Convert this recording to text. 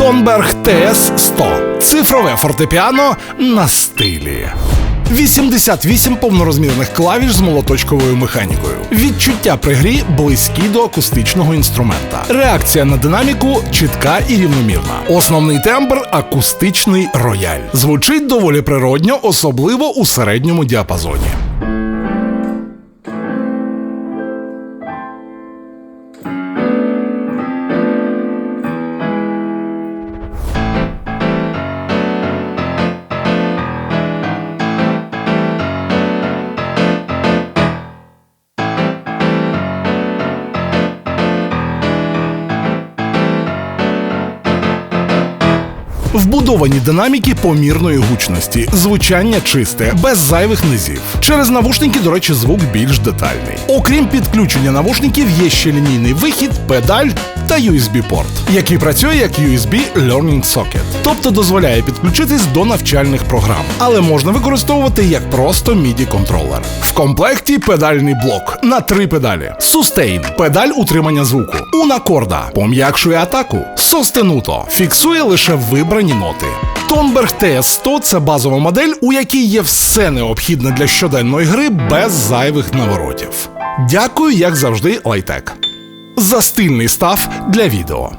Тонберг ТС 100 цифрове фортепіано на стилі. 88 повнорозмірних клавіш з молоточковою механікою. Відчуття при грі близькі до акустичного інструмента. Реакція на динаміку чітка і рівномірна. Основний тембр акустичний рояль. Звучить доволі природньо, особливо у середньому діапазоні. Вбудовані динаміки помірної гучності, звучання чисте, без зайвих низів. Через навушники, до речі, звук більш детальний. Окрім підключення навушників, є ще лінійний вихід, педаль та USB-порт, який працює як USB Learning Socket, тобто дозволяє підключитись до навчальних програм, але можна використовувати як просто MIDI контролер. В комплекті педальний блок на три педалі. Sustain – педаль утримання звуку. Унакорда пом'якшує атаку. Состенуто фіксує лише вибрані ноти. Тонберг TS100 – це базова модель, у якій є все необхідне для щоденної гри без зайвих наворотів. Дякую, як завжди, Лайтек. За стильний став для відео.